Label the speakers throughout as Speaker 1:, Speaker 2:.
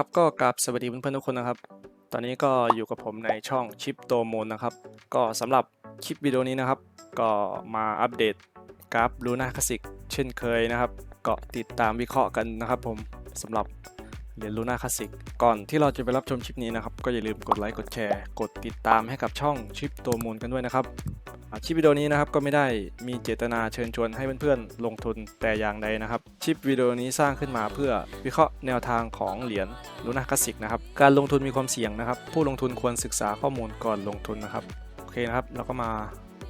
Speaker 1: ครับก็กราบสวัสดีเพื่อนๆทุกคนนะครับ ตอนนี้ก็อยู่กับผมในช่องชิปโตโมนนะครับ ก็สำหรับคลิปวิดีโอนี้นะครับ ก็มาอัปเดตกราฟลูน่าคลาสิกเช่นเคยนะครับ ก็ติดตามวิเคราะห์กันนะครับผมสำหรับเหรียญลูน่าคลาสิกก่อนที่เราจะไปรับชมคลิปนี้นะครับ ก็อย่าลืมกดไลค์กดแชร์ กดติดตามให้กับช่องชิปโตโมนกันด้วยนะครับ คลิปวิดีโอนี้นะครับก็ไม่ได้มีเจตนาเชิญชวนให้เพื่อนๆลงทุนแต่อย่างใดนะครับคลิปวิดีโอนี้สร้างขึ้นมาเพื่อวิเคราะห์แนวทางของเหรียญลูน่าคลาสสิกนะครับการลงทุนมีความเสี่ยงนะครับ ผู้ลงทุนควรศึกษาข้อมูลก่อนลงทุนนะครับโอเคนะครับเราก็มา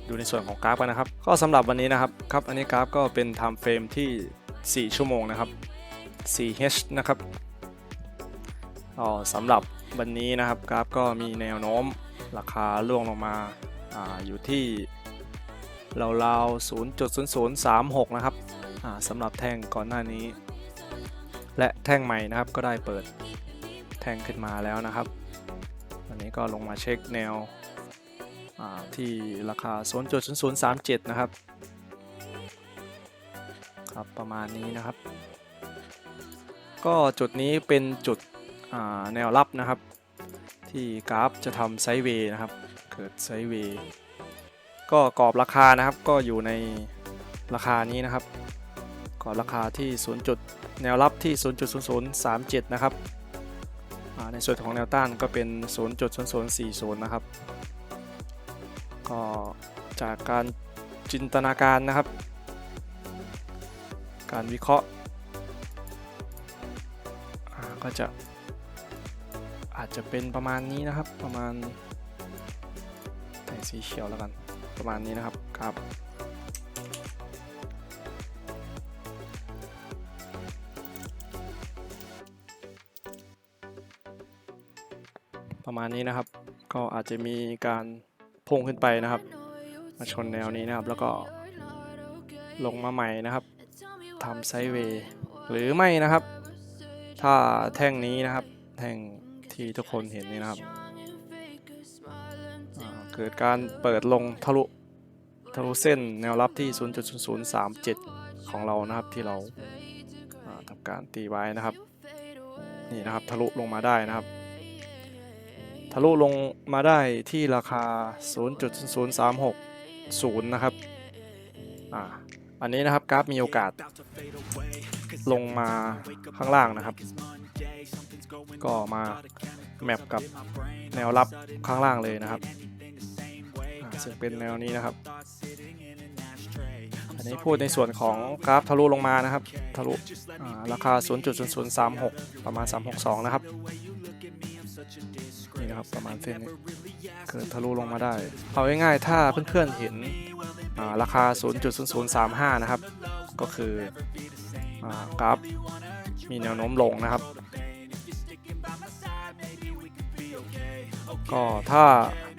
Speaker 1: ดูในส่วนของกราฟกันนะครับ ก็สำหรับวันนี้นะครับครับอันนี้กราฟก็เป็น time frame ที่ 4 ชั่วโมงนะครับ 4H นะครับอ๋อสำหรับวันนี้นะครับกราฟก็มีแนวโน้มราคาล่วงลงมาอาอยู่ที่ ราวๆ0.0036 นะครับสำหรับแท่งก่อนหน้านี้ และแท่งใหม่นะครับก็ได้เปิดแท่งขึ้นมาแล้วนะครับอันนี้ก็ลงมาเช็คแนวที่ราคา 0.0037 นะครับ ครับประมาณนี้นะครับ ก็จุดนี้เป็นจุดแนวรับนะครับ ที่กราฟจะทำไซด์เวย์นะครับ เกิดไซด์เวย์ ก็กรอบราคานะครับก็อยู่ในราคานี้นะครับกรอบราคาที่0จุดแนวรับที่ 0.0037 นะครับในส่วนของแนวต้านก็เป็น 0.0040 นะครับ ก็จากการจินตนาการนะครับ การวิเคราะห์ก็จะอาจจะเป็นประมาณนี้นะครับประมาณแต่สีเขียวแล้วกัน ประมาณนี้นะครับครับประมาณนี้นะครับ ก็อาจจะมีการพุ่งขึ้นไปนะครับ มาชนแนวนี้นะครับ แล้วก็ลงมาใหม่นะครับทำไซเวย์หรือไม่นะครับ ถ้าแท่งนี้นะครับ แท่งที่ทุกคนเห็นนี่นะครับ เกิดการเปิดลงทะลุทะลุเส้นแนวรับที่ 0.0037 ของเรานะครับที่เราาทำการตีไว้นะครับ นี่นะครับทะลุลงมาได้นะครับ ทะลุลงมาได้ที่ราคา 0.0360 นะครับอ่าอันนี้นะครับกราฟมีโอกาสลงมาข้างล่างนะครับ ก็มาแมปกับแนวรับข้างล่างเลยนะครับ อ่าซึ่งเป็นแนวนี้นะครับ อันนี้พูดในส่วนของกราฟทะลุลงมานะครับ ทะลุอ่าราคา 0.0036 ประมาณ 362 นะครับ นี่นะครับประมาณเส้นนี้เกิดทะลุลงมาได้ เอาง่ายๆถ้าเพื่อนๆเห็นอ่าราคา 0.0035 นะครับ ก็คืออากราฟมีแนวโน้มลงนะครับ ก็ถ้า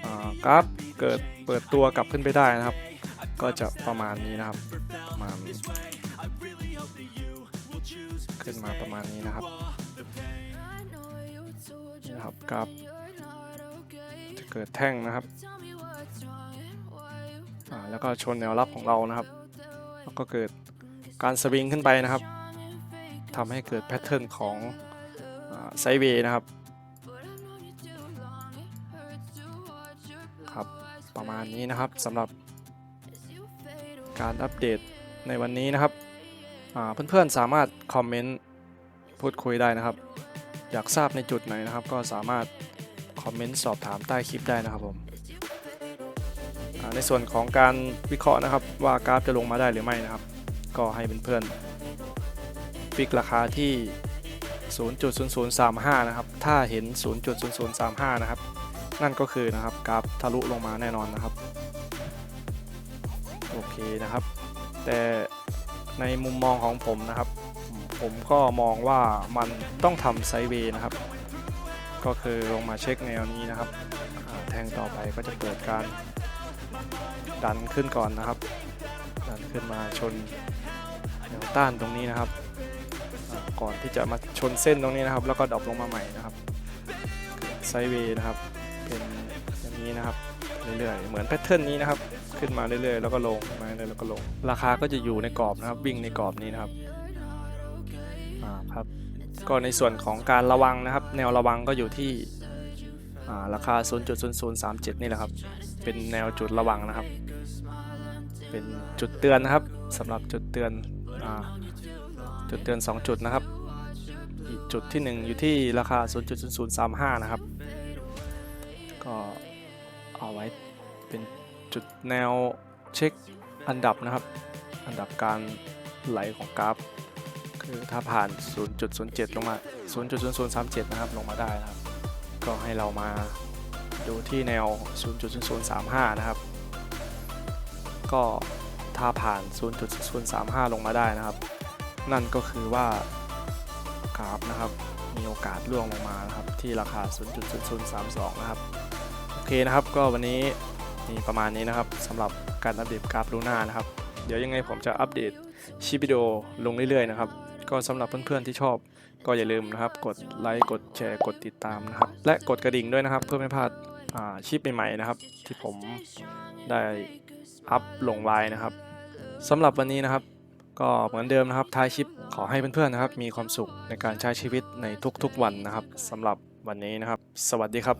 Speaker 1: อ่ากราฟเกิด เปิดตัวกลับขึ้นไปได้นะครับ ก็จะประมาณนี้นะครับประมาณขึ้นมาประมาณนี้นะครับนะครับกราฟจะเกิดแท่งนะครับอ่าแล้วก็ชนแนวรับของเรานะครับ แล้วก็เกิดการสวิงขึ้นไปนะครับทำให้เกิดแพทเทิร์นของไซเวย์นะครับ มาณนี้นะครับสำหรับการอัปเดตในวันนี้นะครับเพื่อนๆสามารถคอมเมนต์พูดคุยได้นะครับ อยากทราบในจุดไหนนะครับ ก็สามารถคอมเมนต์สอบถามใต้คลิปได้นะครับผมในส่วนของการวิเคราะห์นะครับว่ากราฟจะลงมาได้หรือไม่นะครับ ก็ให้เพื่อนๆฟิกราคาที่ 0.0035 นะครับ ถ้าเห็น 0.0035 นะครับ นั่นก็คือนะครับกราฟทะลุลงมาแน่นอนนะครับโอเคนะครับ แต่ในมุมมองของผมนะครับ ผมก็มองว่ามันต้องทำไซด์เวย์นะครับ ก็คือลงมาเช็คแนวนี้นะครับ แทงต่อไปก็จะเกิดการดันขึ้นก่อนนะครับ ดันขึ้นมาชนแนวต้านตรงนี้นะครับ ก่อนที่จะมาชนเส้นตรงนี้นะครับ แล้วก็ดรอปลงมาใหม่นะครับไซด์เวย์นะครับ เป็นอย่างนี้นะครับเรื่อยๆเหมือนแพทเทิร์นนี้นะครับ ขึ้นมาเรื่อยๆแล้วก็ลงมาเรื่อยๆแล้วก็ลง ราคาก็จะอยู่ในกรอบนะครับวิ่งในกรอบนี้นะครับอ่าครับก็ในส่วนของการระวังนะครับ แนวระวังก็อยู่ที่อ่าราคา 0.0037 นี่แหละครับ เป็นแนวจุดระวังนะครับ เป็นจุดเตือนนะครับสำหรับจุดเตือนอาจุดเตือน 2 จุดนะครับ อีกจุดที่ 1 อยู่ที่ราคา 0.0035 นะครับ ก็เอาไว้เป็นจุดแนวเช็คอันดับนะครับ อันดับการไหลของกราฟ คือถ้าผ่าน 0.07 ลงมา 0.0037 นะครับ ลงมาได้นะครับ ก็ให้เรามาดูที่แนว 0.0035 นะครับ ก็ถ้าผ่าน 0.035 ลงมาได้นะครับ นั่นก็คือว่ากราฟนะครับ มีโอกาสล่วงลงมานะครับ ที่ราคา 0.0032 นะครับ เคนะครับก็วันนี้มีประมาณนี้นะครับสำหรับการอัปเดตกราฟลูน่านะครับ เดี๋ยวยังไงผมจะอัปเดตชิปวิดีโอลงเรื่อยๆนะครับก็สำหรับเพื่อนๆที่ชอบก็อย่าลืมนะครับ กดไลค์กดแชร์กดติดตามนะครับ และกดกระดิ่งด้วยนะครับ เพื่อไม่พลาดชิปใหม่ๆนะครับ ที่ผมได้อัพลงไว้นะครับสำหรับวันนี้นะครับ ก็เหมือนเดิมนะครับท้ายชิปขอให้เพื่อนๆนะครับ มีความสุขในการใช้ชีวิตในทุกๆวันนะครับสำหรับวันนี้นะครับ สวัสดีครับ